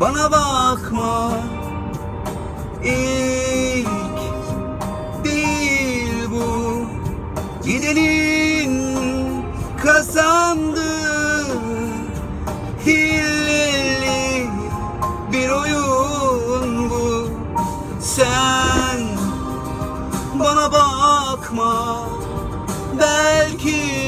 bana bakma. İlk değil bu. Gidenin kazandı Hileli bir oyun bu. Sen bana bakma. Belki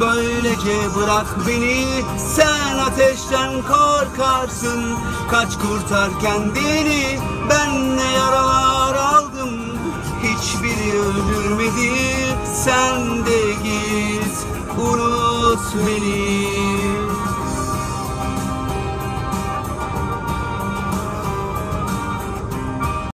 Böylece bırak beni Sen ateşten korkarsın. Kaç kurtar kendini Ben ne yaralar aldım. Hiçbiri öldürmedi Sen de git Unut beni